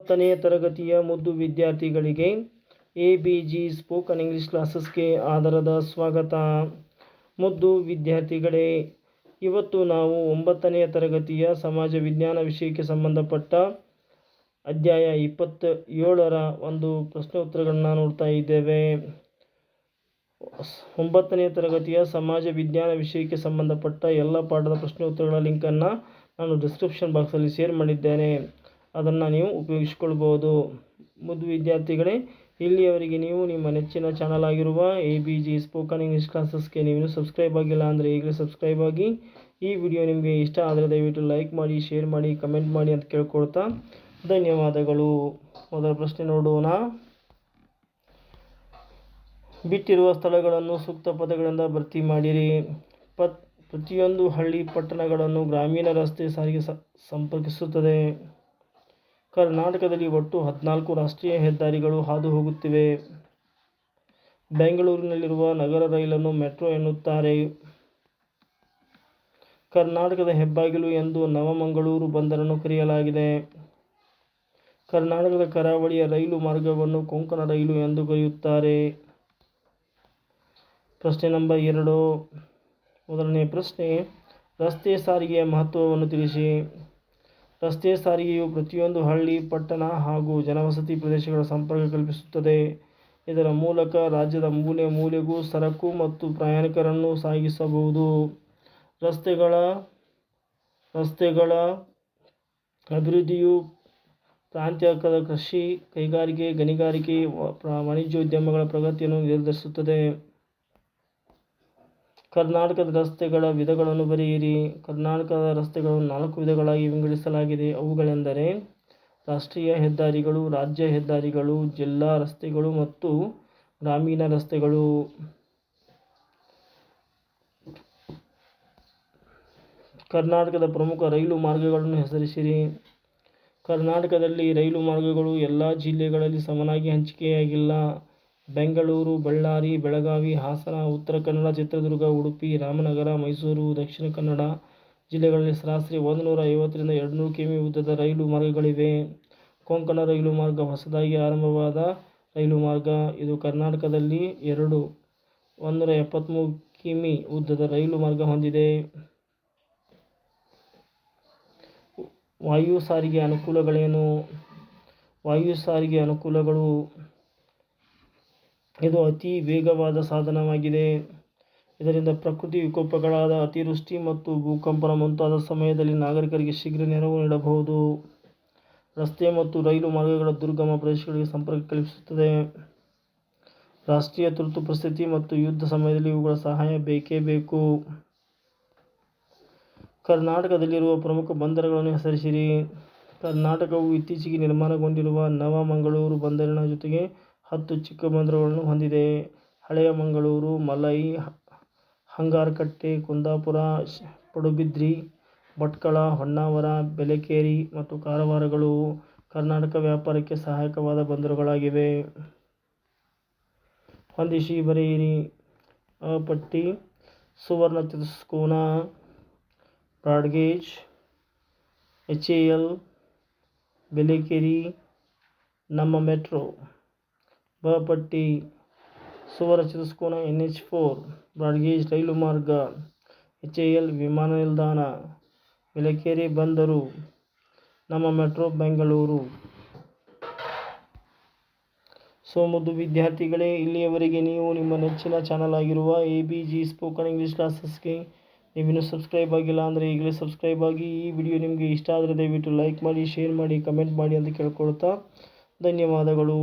ಹತ್ತನೆಯ ತರಗತಿಯ ಮುದ್ದು ವಿದ್ಯಾರ್ಥಿಗಳಿಗೆ A B G spoken English ಕ್ಲಾಸಸ್ಗೆ ಆಧಾರದ ಸ್ವಾಗತ. ಮುದ್ದು ವಿದ್ಯಾರ್ಥಿಗಳೇ, ಇವತ್ತು ನಾವು ಒಂಬತ್ತನೆಯ ತರಗತಿಯ ಸಮಾಜ ವಿಜ್ಞಾನ ವಿಷಯಕ್ಕೆ ಸಂಬಂಧಪಟ್ಟ ಅಧ್ಯಾಯ ಇಪ್ಪತ್ತ ಏಳರ ಒಂದು ಪ್ರಶ್ನೆ ಉತ್ತರಗಳನ್ನ ನೋಡ್ತಾ ಇದ್ದೇವೆ. ಒಂಬತ್ತನೆಯ ತರಗತಿಯ ಸಮಾಜ ವಿಜ್ಞಾನ ವಿಷಯಕ್ಕೆ ಸಂಬಂಧಪಟ್ಟ ಎಲ್ಲ ಪಾಠದ ಪ್ರಶ್ನೆ ಉತ್ತರಗಳ ಲಿಂಕನ್ನು ನಾನು ಡಿಸ್ಕ್ರಿಪ್ಷನ್ ಬಾಕ್ಸಲ್ಲಿ ಶೇರ್ ಮಾಡಿದ್ದೇನೆ. ಅದನ್ನು ನೀವು ಉಪಯೋಗಿಸ್ಕೊಳ್ಬೋದು. ಮುದ್ದು ವಿದ್ಯಾರ್ಥಿಗಳೇ, ಇಲ್ಲಿಯವರೆಗೆ ನೀವು ನಿಮ್ಮ ನೆಚ್ಚಿನ ಚಾನಲ್ ಆಗಿರುವ A B G spoken English ಕ್ಲಾಸಸ್ಗೆ ನೀವು ಸಬ್ಸ್ಕ್ರೈಬ್ ಆಗಿಲ್ಲ ಅಂದರೆ ಈಗಲೇ ಸಬ್ಸ್ಕ್ರೈಬ್ ಆಗಿ, ಈ ವಿಡಿಯೋ ನಿಮಗೆ ಇಷ್ಟ ಆದರೆ ದಯವಿಟ್ಟು ಲೈಕ್ ಮಾಡಿ ಶೇರ್ ಮಾಡಿ ಕಮೆಂಟ್ ಮಾಡಿ ಅಂತ ಕೇಳ್ಕೊಳ್ತಾ ಧನ್ಯವಾದಗಳು. ಮೊದಲ ಪ್ರಶ್ನೆ ನೋಡೋಣ. ಬಿಟ್ಟಿರುವ ಸ್ಥಳಗಳನ್ನು ಸೂಕ್ತ ಪದಗಳಿಂದ ಭರ್ತಿ ಮಾಡಿರಿ. ಪತ್, ಪ್ರತಿಯೊಂದು ಹಳ್ಳಿ ಪಟ್ಟಣಗಳನ್ನು ಗ್ರಾಮೀಣ ರಸ್ತೆ ಸಾರಿಗೆ ಸಂಪರ್ಕಿಸುತ್ತದೆ. ಕರ್ನಾಟಕದಲ್ಲಿ ಒಟ್ಟು ಹದಿನಾಲ್ಕು ರಾಷ್ಟ್ರೀಯ ಹೆದ್ದಾರಿಗಳು ಹಾದು ಹೋಗುತ್ತಿವೆ ಬೆಂಗಳೂರಿನಲ್ಲಿರುವ ನಗರ ರೈಲನ್ನು ಮೆಟ್ರೋ ಎನ್ನುತ್ತಾರೆ. ಕರ್ನಾಟಕದ ಹೆಬ್ಬಾಗಿಲು ಎಂದು ನವಮಂಗಳೂರು ಬಂದರನ್ನು ಕರೆಯಲಾಗಿದೆ. ಕರ್ನಾಟಕದ ಕರಾವಳಿಯ ರೈಲು ಮಾರ್ಗವನ್ನು ಕೊಂಕಣ ರೈಲು ಎಂದು ಕರೆಯುತ್ತಾರೆ. ಪ್ರಶ್ನೆ ನಂಬರ್ ಎರಡು. ಮೊದಲನೇ ಪ್ರಶ್ನೆ, ರಸ್ತೆ ಸಾರಿಗೆಯ ಮಹತ್ವವನ್ನು ತಿಳಿಸಿ. ರಸ್ತೆ ಸಾರಿಗೆಯು ಪ್ರತಿಯೊಂದು ಹಳ್ಳಿ, ಪಟ್ಟಣ ಹಾಗೂ ಜನವಸತಿ ಪ್ರದೇಶಗಳ ಸಂಪರ್ಕ ಕಲ್ಪಿಸುತ್ತದೆ. ಇದರ ಮೂಲಕ ರಾಜ್ಯದ ಮೂಲೆ ಮೂಲೆಗೂ ಸರಕು ಮತ್ತು ಪ್ರಯಾಣಿಕರನ್ನು ಸಾಗಿಸಬಹುದು. ರಸ್ತೆಗಳ ರಸ್ತೆಗಳ ಅಭಿವೃದ್ಧಿಯು ಪ್ರಾಂತ್ಯದ ಕೃಷಿ, ಕೈಗಾರಿಕೆ, ಗಣಿಗಾರಿಕೆ ವಾಣಿಜ್ಯೋದ್ಯಮಗಳ ಪ್ರಗತಿಯನ್ನು ನಿರ್ಧರಿಸುತ್ತದೆ. ಕರ್ನಾಟಕದ ರಸ್ತೆಗಳ ವಿಧಗಳನ್ನು ಬರೆಯಿರಿ. ಕರ್ನಾಟಕದ ರಸ್ತೆಗಳನ್ನು ನಾಲ್ಕು ವಿಧಗಳಾಗಿ ವಿಂಗಡಿಸಲಾಗಿದೆ. ಅವುಗಳೆಂದರೆ, ರಾಷ್ಟ್ರೀಯ ಹೆದ್ದಾರಿಗಳು, ರಾಜ್ಯ ಹೆದ್ದಾರಿಗಳು, ಜಿಲ್ಲಾ ರಸ್ತೆಗಳು ಮತ್ತು ಗ್ರಾಮೀಣ ರಸ್ತೆಗಳು. ಕರ್ನಾಟಕದ ಪ್ರಮುಖ ರೈಲು ಮಾರ್ಗಗಳನ್ನು ಹೆಸರಿಸಿರಿ. ಕರ್ನಾಟಕದಲ್ಲಿ ರೈಲು ಮಾರ್ಗಗಳು ಎಲ್ಲ ಜಿಲ್ಲೆಗಳಲ್ಲಿ ಸಮನಾಗಿ ಹಂಚಿಕೆಯಾಗಿಲ್ಲ. ಬೆಂಗಳೂರು, ಬಳ್ಳಾರಿ, ಬೆಳಗಾವಿ, ಹಾಸನ, ಉತ್ತರ ಕನ್ನಡ, ಚಿತ್ರದುರ್ಗ, ಉಡುಪಿ, ರಾಮನಗರ, ಮೈಸೂರು, ದಕ್ಷಿಣ ಕನ್ನಡ ಜಿಲ್ಲೆಗಳಲ್ಲಿ ಸರಾಸರಿ ಒಂದು ನೂರ ಐವತ್ತರಿಂದ ಎರಡುನೂರು ಕಿಮಿ ಉದ್ದದ ರೈಲು ಮಾರ್ಗಗಳಿವೆ. ಕೊಂಕಣ ರೈಲು ಮಾರ್ಗ ಹೊಸದಾಗಿ ಆರಂಭವಾದ ರೈಲು ಮಾರ್ಗ. ಇದು ಕರ್ನಾಟಕದಲ್ಲಿ ಎರಡು ಒಂದೂರ ಎಪ್ಪತ್ತ್ಮೂರು ಕಿಮಿ ಉದ್ದದ ರೈಲು ಮಾರ್ಗ ಹೊಂದಿದೆ. ವಾಯು ಸಾರಿಗೆ ಅನುಕೂಲಗಳೇನು? ವಾಯು ಸಾರಿಗೆ ಅನುಕೂಲಗಳು ಇದು ಅತಿ ವೇಗವಾದ ಸಾಧನವಾಗಿದೆ. ಇದರಿಂದ ಪ್ರಕೃತಿ ವಿಕೋಪಗಳಾದ ಅತಿವೃಷ್ಟಿ ಮತ್ತು ಭೂಕಂಪನ ಮುಂತಾದ ಸಮಯದಲ್ಲಿ ನಾಗರಿಕರಿಗೆ ಶೀಘ್ರ ನೆರವು ನೀಡಬಹುದು. ರಸ್ತೆ ಮತ್ತು ರೈಲು ಮಾರ್ಗಗಳ ದುರ್ಗಮ ಪ್ರದೇಶಗಳಿಗೆ ಸಂಪರ್ಕ ಕಲ್ಪಿಸುತ್ತದೆ. ರಾಷ್ಟ್ರೀಯ ತುರ್ತು ಪರಿಸ್ಥಿತಿ ಮತ್ತು ಯುದ್ಧ ಸಮಯದಲ್ಲಿ ಇವುಗಳ ಸಹಾಯ ಬೇಕೇ ಬೇಕು. ಕರ್ನಾಟಕದಲ್ಲಿರುವ ಪ್ರಮುಖ ಬಂದರುಗಳನ್ನು ಹೆಸರಿಸಿರಿ. ಕರ್ನಾಟಕವು ಇತ್ತೀಚೆಗೆ ನಿರ್ಮಾಣಗೊಂಡಿರುವ ನವಮಂಗಳೂರು ಬಂದರಿನ ಜೊತೆಗೆ ಹತ್ತು ಚಿಕ್ಕ ಬಂದರುಗಳನ್ನು ಹೊಂದಿದೆ. ಹಳೆಯ ಮಂಗಳೂರು, ಮಲೈ, ಹಂಗಾರಕಟ್ಟೆ, ಕುಂದಾಪುರ, ಪಡುಬಿದ್ರಿ, ಭಟ್ಕಳ, ಹೊನ್ನಾವರ, ಬೆಲೇಕೇರಿ ಮತ್ತು ಕಾರವಾರಗಳು ಕರ್ನಾಟಕ ವ್ಯಾಪಾರಕ್ಕೆ ಸಹಾಯಕವಾದ ಬಂದರುಗಳಾಗಿವೆ. ಹೊಂದಿಸಿ ಬರೆಯಿರಿ. ಪಟ್ಟಿ, ಸುವರ್ಣ ತಿರ್ಸ್ಕೋನ broad gauge, H. A. L, Belekeri, ನಮ್ಮ ಮೆಟ್ರೋ. ಬ ಪಟ್ಟಿ ಸುವರ್ಣ ಚತುಷ್ಕೋನ N H four, broad gauge, ರೈಲು ಮಾರ್ಗ, ಎಚ್ ಎ ಎಲ್ ವಿಮಾನ ನಿಲ್ದಾಣ ಬೆಲೇಕೇರಿ ಬಂದರು, ನಮ್ಮ ಮೆಟ್ರೋ, ಬೆಂಗಳೂರು. ಸೊ ವಿದ್ಯಾರ್ಥಿಗಳೇ, ಇಲ್ಲಿಯವರೆಗೆ ನೀವು ನಿಮ್ಮ ನೆಚ್ಚಿನ ಚಾನಲ್ ಆಗಿರುವ A B G spoken English ಕ್ಲಾಸಸ್ಗೆ ನೀವಿನ್ನೂ ಸಬ್ಸ್ಕ್ರೈಬ್ ಆಗಿಲ್ಲ ಅಂದರೆ ಈಗಲೇ ಸಬ್ಸ್ಕ್ರೈಬ್ ಆಗಿ ಈ ವಿಡಿಯೋ ನಿಮಗೆ ಇಷ್ಟ ಆದರೆ ದಯವಿಟ್ಟು ಲೈಕ್ ಮಾಡಿ, ಶೇರ್ ಮಾಡಿ, ಕಮೆಂಟ್ ಮಾಡಿ ಅಂತ ಕೇಳ್ಕೊಳ್ತಾ ಧನ್ಯವಾದಗಳು.